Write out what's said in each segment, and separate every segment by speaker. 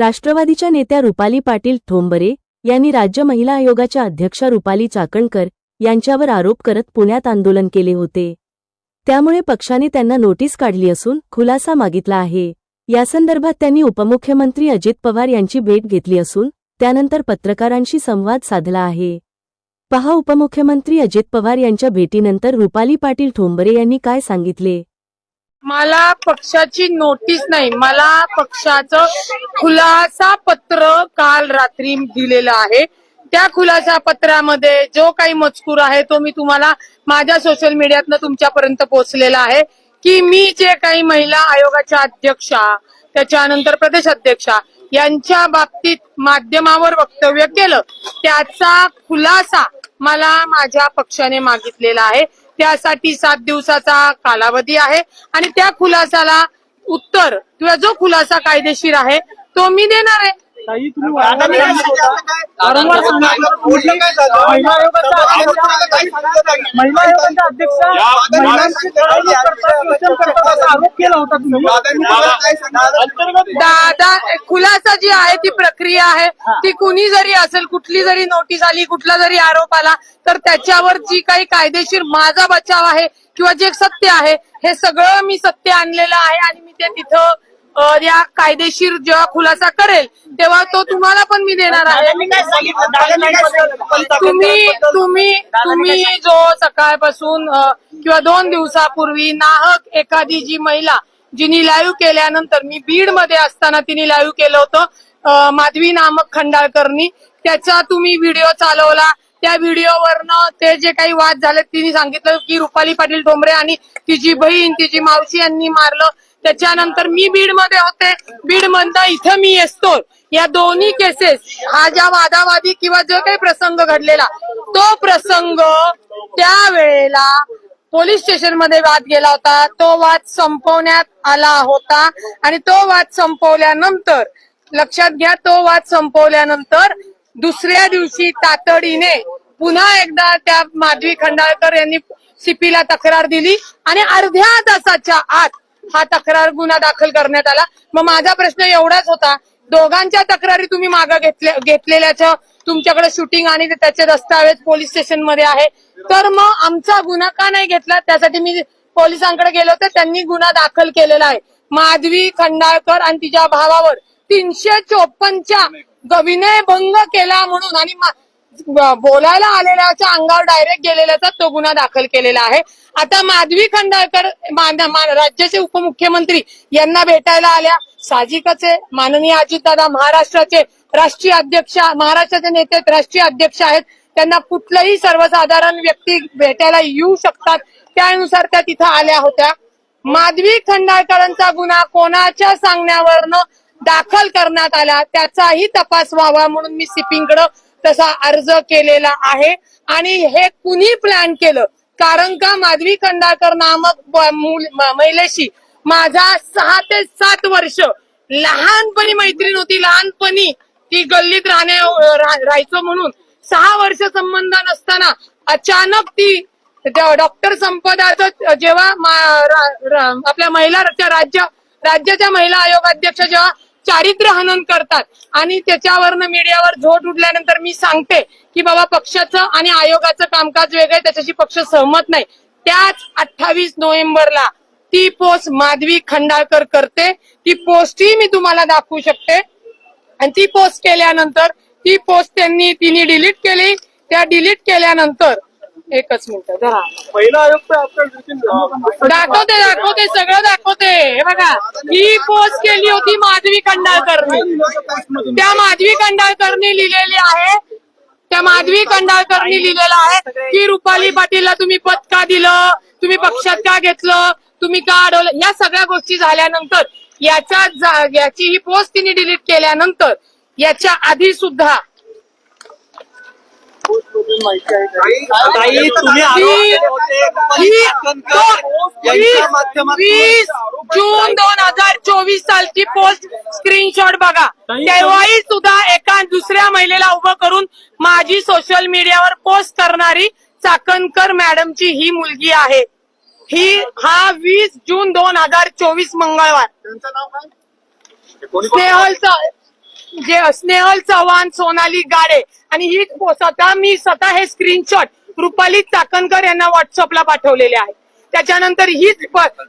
Speaker 1: राष्ट्रवादीच्या नेत्या रुपाली पाटील ठोंबरे यांनी राज्य महिला आयोगाच्या अध्यक्षा रुपाली चाकणकर यांच्यावर आरोप करत पुण्यात आंदोलन केले होते. त्यामुळे पक्षाने त्यांना नोटीस काढली असून खुलासा मागितला आहे. यासंदर्भात त्यांनी उपमुख्यमंत्री अजित पवार यांची भेट घेतली असून त्यानंतर पत्रकारांशी संवाद साधला आहे. पहा उपमुख्यमंत्री अजित पवार यांच्या भेटीनंतर रुपाली पाटील ठोंबरे यांनी काय सांगितले?
Speaker 2: मला पक्षाची नोटीस नाही. मला पक्षाचं खुलासा पत्र काल रात्री दिलेलं आहे. त्या खुलासा पत्रामध्ये जो काही मजकूर आहे तो मी तुम्हाला माझ्या सोशल मीडियातनं तुमच्यापर्यंत पोहोचलेला आहे की मी जे काही महिला आयोगाच्या अध्यक्षा त्याच्यानंतर प्रदेश अध्यक्षा यांच्या बाबतीत माध्यमावर वक्तव्य केलं त्याचा खुलासा मला माझ्या पक्षाने मागितलेला आहे. त्यासाठी सात दिवसाचा कालावधी आहे. आणि त्या खुलासाला उत्तर किंवा जो खुलासा कायदेशीर आहे तो मी देणार आहे.
Speaker 3: ताई तुम्ही वारंवार सांगत होता वारंवार सांगितलं तुम्ही महिला आयोगाचा अध्यक्ष महिला आयोगाच्या अध्यक्षा महिलांची फसवणूक करतात, शोषण करतात असा आरोप केला होता तुम्ही. अंतर्गत
Speaker 2: दादा खुलासा जी आहे ती प्रक्रिया आहे. ती कुणी जरी असेल कुठली जरी नोटीस आली कुठला जरी आरोप आला तर त्याच्यावर जी काही कायदेशीर माझा बचाव आहे किंवा जे सत्य आहे हे सगळं मी सत्य आणलेलं आहे आणि मी ते तिथं या कायदेशीर जेव्हा खुलासा करेल तेव्हा तो तुम्हाला पण मी देणार आहे? तुम्ही तुम्ही तुम्ही जो सकाळपासून किंवा दोन दिवसापूर्वी नाहक एखादी जी महिला जिनी लाईव्ह केल्यानंतर मी बीडमध्ये असताना तिने लाईव्ह केलं होतं माधवी नामक खंडाळकरनी. त्याचा तुम्ही व्हिडिओ चालवला. त्या व्हिडिओवरनं ते जे काही वाद झाले तिने सांगितलं की रुपाली पाटील ठोंबरे आणि तिची बहीण तिची मावशी यांनी मारलं. त्याच्यानंतर मी बीडमध्ये होते. बीड मधनं इथं मी असतो या दोन्ही केसेस हा ज्या वादावादी किंवा जो काही प्रसंग घडलेला तो प्रसंग त्यावेळेला पोलीस स्टेशनमध्ये वाद गेला होता. तो वाद संपवण्यात आला होता. आणि तो वाद संपवल्यानंतर लक्षात घ्या तो वाद संपवल्यानंतर दुसऱ्या दिवशी तातडीने पुन्हा एकदा त्या माधवी खंडाळकर यांनी सीपीला तक्रार दिली. आणि अर्ध्या तासाच्या आत हा तक्रार गुन्हा दाखल करण्यात आला. मग माझा प्रश्न एवढाच होता दोघांच्या तक्रारी तुम्ही मागे घेतल्या घेतलेल्याच्या तुमच्याकडे शूटिंग आणि त्याचे दस्तावेज पोलीस स्टेशनमध्ये आहे. तर मग आमचा गुन्हा का नाही घेतला? त्यासाठी मी पोलिसांकडे गेलो तर त्यांनी गुन्हा दाखल केलेला आहे. माधवी खंडाळकर आणि तिच्या भावावर तीनशे चोपन्नच्या विनयभंग केला म्हणून आणि बोलायला आलेल्याच्या अंगावर डायरेक्ट गेलेल्याचा तो गुन्हा दाखल केलेला आहे. आता माधवी खंडाळकर राज्याचे उपमुख्यमंत्री यांना भेटायला आल्या. साहजिकच आहे. माननीय अजितदादा महाराष्ट्राचे राष्ट्रीय अध्यक्ष महाराष्ट्राचे नेते राष्ट्रीय अध्यक्ष आहेत. त्यांना कुठलंही सर्वसाधारण व्यक्ती भेटायला येऊ शकतात. त्यानुसार त्या तिथं आल्या होत्या. माधवी खंडाळकरांचा गुन्हा कोणाच्या सांगण्यावरनं दाखल करण्यात आला त्याचाही तपास व्हावा म्हणून मी सिपिंगकडं तसा अर्ज केलेला आहे. आणि हे कुणी प्लॅन केलं? कारण का माधवी खंडाकर नामक महिलेशी माझा सहा ते सात वर्ष लहानपणी मैत्रीण होती. लहानपणी ती गल्लीत राहणे राहायचो म्हणून. सहा वर्ष संबंध नसताना अचानक ती डॉक्टर संपदाचं जेव्हा आपल्या महिला राज्य राज्याच्या महिला आयोग अध्यक्ष जेव्हा चारित्र्य हनन करतात. आणि त्याच्यावरनं मीडियावर झोट उठल्यानंतर मी सांगते की बाबा पक्षाचं आणि आयोगाचं कामकाज वेगळं त्याच्याशी पक्ष सहमत नाही. त्याच अठ्ठावीस नोव्हेंबरला ती पोस्ट माधवी खंडाळकर करते. ती पोस्टही मी तुम्हाला दाखवू शकते. आणि ती पोस्ट केल्यानंतर ती पोस्ट त्यांनी तिने डिलीट केली. त्या डिलीट केल्यानंतर एकच मिनिट जरा
Speaker 3: महिला आयोग पे आपका लेकिन
Speaker 2: दाखवते दाखवते सगळं दाखवते. हे बघा ही पोस्ट केली होती माधवी खंडाळकरनी त्या माधवी खंडाळकरनी लिहिलेली आहे. त्या माधवी खंडाळकरनी लिहिलेलं आहे की रुपाली पाटीलला तुम्ही पद का दिलं तुम्ही पक्षात का घेतलं तुम्ही का अडवलं? या सगळ्या गोष्टी झाल्यानंतर याच्या याची ही पोस्ट तिने डिलीट केल्यानंतर याच्या आधी सुद्धा
Speaker 3: ताई तुम्ही
Speaker 2: वीस जून दोन हजार चोवीस सालची पोस्ट स्क्रीनशॉट बघा. तेव्हाही सुद्धा एका दुसऱ्या महिलेला उभं करून माझी सोशल मीडियावर पोस्ट करणारी चाकणकर मॅडमची ही मुलगी आहे. ही हा वीस जून दोन हजार चोवीस मंगळवार.
Speaker 3: त्यांचं नाव काय?
Speaker 2: स्नेहल जे स्नेहल चव्हाण सोनाली गाडे आणि ही स्वतः मी स्वतः हे स्क्रीनशॉट रुपाली चाकणकर यांना व्हॉट्सअपला पाठवलेले आहे त्याच्यानंतर हीच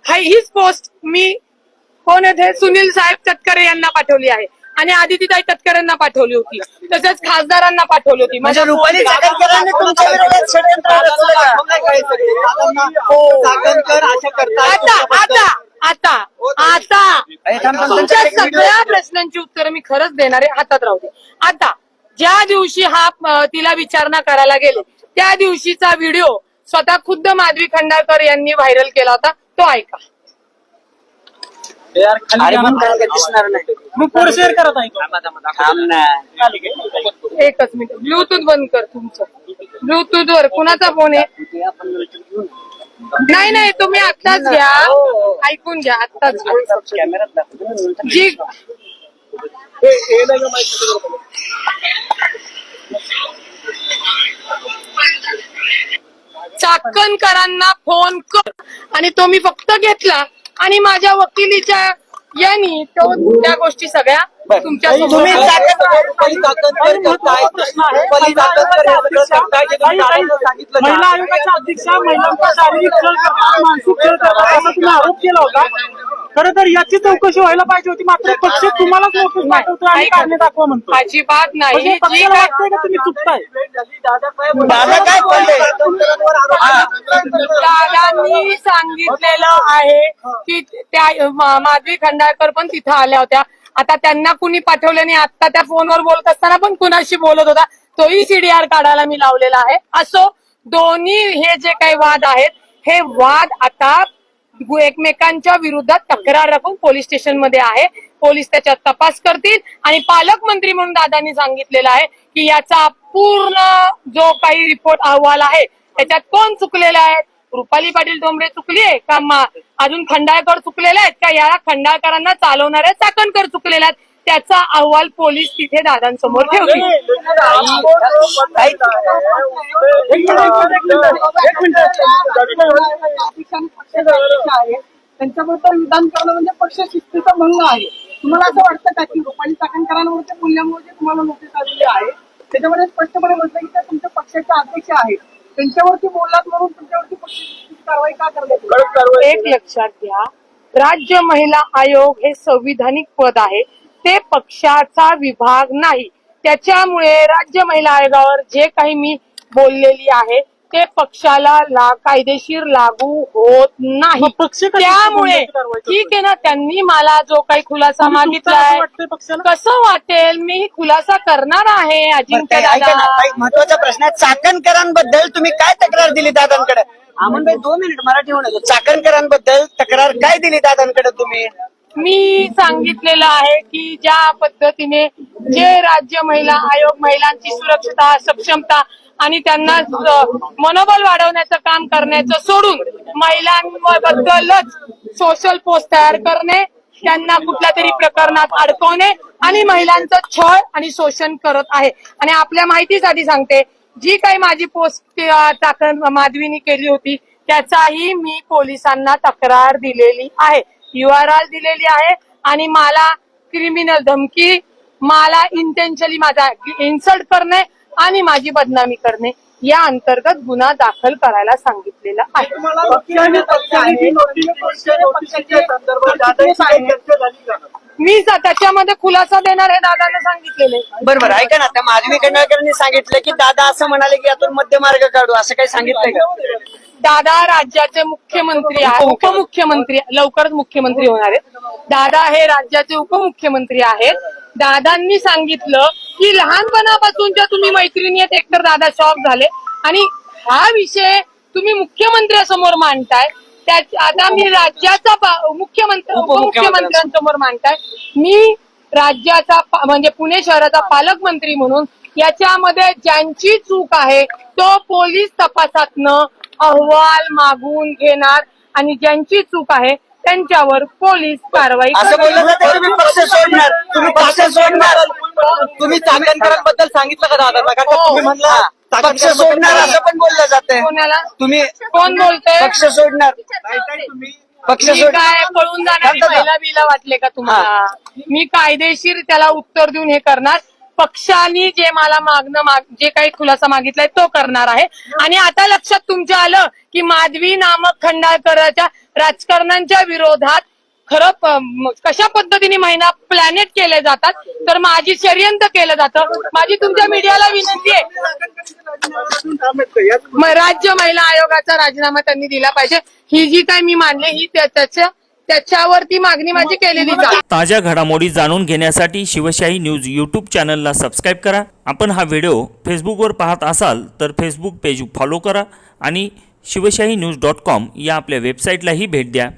Speaker 2: हीच पोस्ट मी कोण आहेत हे सुनील साहेब तटकरे यांना पाठवली आहे आणि आदितीताई तटकरे यांना पाठवली होती तसेच खासदारांना पाठवली होती
Speaker 4: म्हणजे रुपाली चाकणकरांनी तुमच्या विरोधात षडयंत्र रचलं का?
Speaker 5: चाकणकर अशा
Speaker 2: आता आता आता आता.
Speaker 4: थांब, थांब,
Speaker 2: तुमच्या. सगळ्या प्रश्नांची उत्तरं मी खरंच देणार आहे हातात राहू दे. आता ज्या दिवशी हा तिला विचारणा करायला गेले त्या दिवशीचा व्हिडिओ स्वतः खुद्द माधवी खंडाळकर यांनी व्हायरल केला होता तो ऐका.
Speaker 3: शेअर करत आहे
Speaker 2: एकच मिनिट ब्लूटूथ बंद कर तुमचं. ब्लूटूथ वर कुणाचा फोन आहे? नाही नाही तुम्ही आत्ताच घ्या. ऐकून घ्या आत्ताच घ्या.
Speaker 4: कॅमेरात दाखव.
Speaker 2: जी. चाकणकरांना फोन कर. आणि तो मी फक्त घेतला. आणि माझ्या वकिलीच्या यांनी तो त्या गोष्टी सगळ्या
Speaker 4: तुम्ही
Speaker 3: महिला? आयोगाच्या अध्यक्षा महिलांचा शारीरिक छळ करतात मानसिक छळ करतात असा तुम्ही आरोप केला होता. खरं तर याची चौकशी व्हायला पाहिजे होती. मात्र पक्ष तुम्हालाच नोटीस पाठवतो आणि. कारणे दाखवा म्हणतो.
Speaker 2: अजिबात नाही.
Speaker 3: म्हणजे पक्षाला
Speaker 2: काय
Speaker 3: वाटतंय का तुम्ही चुकताय?
Speaker 5: दादा काय बोलले?
Speaker 2: दादांनी सांगितलेलं आहे की त्या माधवी खंडाळकर पण तिथं आल्या होत्या. आता त्यांना कुणी पाठवले नाही आता त्या फोनवर बोलत असताना पण कुणाशी बोलत होता तोही सीडीआर काढायला मी लावलेला आहे. असो दोन्ही हे जे काही वाद आहेत हे वाद आता एकमेकांच्या विरुद्धात तक्रार राखून पोलीस स्टेशनमध्ये आहे. पोलीस त्याच्यात तपास करतील आणि पालकमंत्री म्हणून दादांनी सांगितलेलं आहे की याचा पूर्ण जो काही रिपोर्ट अहवाल आहे त्याच्यात कोण चुकलेला आहे? रुपाली पाटील डोंबरे चुकली आहे का मा- अजून खंडाळकर चुकलेले आहेत का या खंडाळकरांना चालवणाऱ्या चाकणकर चुकलेल्या आहेत त्याचा अहवाल पोलीस तिथे दादांसमोर ठेवतील
Speaker 6: त्यांच्याबद्दल विधान करणं म्हणजे पक्ष शिस्तीचा भंग आहे तुम्हाला असं वाटतं का की रुपाली चाकणकरांवरच्या मूल्यामुळे जे तुम्हाला नोटीस आलेली आहे त्याच्यामध्ये स्पष्टपणे म्हटलं की त्या तुमच्या पक्षाचे अध्यक्ष आहेत त्यांच्यावरती बोललात म्हणून तुमच्यावरती कारवाई का करण्यात?
Speaker 2: एक लक्षात घ्या. राज्य महिला आयोग हे संविधानिक पद आहे. ते पक्षाचा विभाग नाही. त्याच्यामुळे राज्य महिला आयोगावर जे काही मी बोललेली आहे ते पक्षाला ला- कायदेशीर लागू होत नाही.
Speaker 3: पक्ष
Speaker 2: त्यामुळे? ठीक आहे ना त्यांनी मला जो काही खुलासा मागितलाय कसं वाटेल मी खुलासा करणार आहे अजिंक्य दादा.
Speaker 4: महत्त्वाचा प्रश्न आहे. चाकणकरांबद्दल तुम्ही काय तक्रार दिली दादांकडे? अमन भाई दोन मिनिट मराठी येतो चाकणकरांबद्दल तक्रार काय दिली दादांकडे तुम्ही?
Speaker 2: मी सांगितलेलं आहे की ज्या पद्धतीने जे राज्य महिला आयोग महिलांची सुरक्षता सक्षमता आणि त्यांना मनोबल वाढवण्याचं काम करण्याचं सोडून महिलांबद्दलच सोशल पोस्ट तयार करणे त्यांना कुठल्या तरी प्रकरणात अडकवणे आणि महिलांचं छळ आणि शोषण करत आहे. आणि आपल्या माहितीसाठी सांगते जी काही माझी पोस्ट चाकण माधवीनी केली होती त्याचाही मी पोलिसांना तक्रार दिलेली आहे. यू आर आर दिलेली आहे आणि मला क्रिमिनल धमकी मला इंटेन्शली माझा इन्सल्ट करणे आणि माझी बदनामी करणे या अंतर्गत गुन्हा दाखल करायला सांगितलेला आहे.
Speaker 5: तुम्हाला पक्षाने पक्षाने जी नोटिफिकेशन नोटिफिकेशनच्या संदर्भात दादांची काही चर्चा झाली का?
Speaker 2: मी स- त्याच्यामध्ये खुलासा देणार हे दादांना सांगितलेले
Speaker 4: बरोबर ऐका ना त्या माधवी खंडाळकरांनी सांगितलं की दादा असं म्हणाले की यातून मध्यमार्ग काढू असं काही सांगितलंय का?
Speaker 2: दादा राज्याचे मुख्यमंत्री आहे उपमुख्यमंत्री लवकरच मुख्यमंत्री होणार आहेत. दादा हे राज्याचे उपमुख्यमंत्री आहेत. दादांनी सांगितलं की लहानपणापासूनच्या तुम्ही मैत्रिणी आहेत एकतर दादा शॉक झाले. आणि हा विषय तुम्ही मुख्यमंत्र्यासमोर मांडताय. त्यात आता मी राज्याचा मुख्यमंत्री उपमुख्यमंत्र्यांसमोर मांडताय. मी राज्याचा म्हणजे पुणे शहराचा पालकमंत्री म्हणून याच्यामध्ये ज्यांची चूक आहे तो पोलीस तपासातनं अहवाल मागून घेणार. आणि ज्यांची चूक आहे त्यांच्यावर पोलीस कारवाई
Speaker 4: असं. बोललं तुम्ही पक्ष सोडणार. तुम्ही पक्ष सोडणार.
Speaker 5: तुम्ही चाकणकरांबद्दल सांगितलं का दादांना? कारण का तुम्ही म्हणला
Speaker 4: पक्ष सोडणार असं पण बोललं जातंय.
Speaker 2: कोणाला?
Speaker 4: तुम्ही
Speaker 2: कोण बोलतोय?
Speaker 4: पक्ष सोडणार. पक्ष
Speaker 2: मी काय पळून जाणारी?
Speaker 4: थांब, थांब.
Speaker 2: महिला बिला वाटले का तुम्हाला? मी कायदेशीर त्याला उत्तर देऊन हे करणार. पक्षाने जे मला मागणं माग जे काही खुलासा मागितलाय तो करणार आहे. आणि आता लक्षात तुमच्या आलं की माधवी नामक खंडाळकराच्या राजकारणांच्या विरोधात खरं प- कशा पद्धतीने महिना प्लॅनेट केले जातात तर माझी षडयंत्र केलं जातं. माझी तुमच्या मीडियाला विनंती आहे. राज्य महिला आयोगाचा राजीनामा त्यांनी दिला पाहिजे. ही जी काय मी मानली ही त्याच्या त्याच्यावरती मागणी माझी केलेली
Speaker 7: ताज्या घडामोडी जाणून घेण्यासाठी शिवशाही न्यूज यूट्यूब चॅनलला सबस्क्राईब करा. आपण हा व्हिडिओ फेसबुकवर पाहत असाल तर फेसबुक पेज फॉलो करा आणि शिवशाही न्यूज डॉट कॉम या आपल्या वेबसाईटलाही भेट द्या.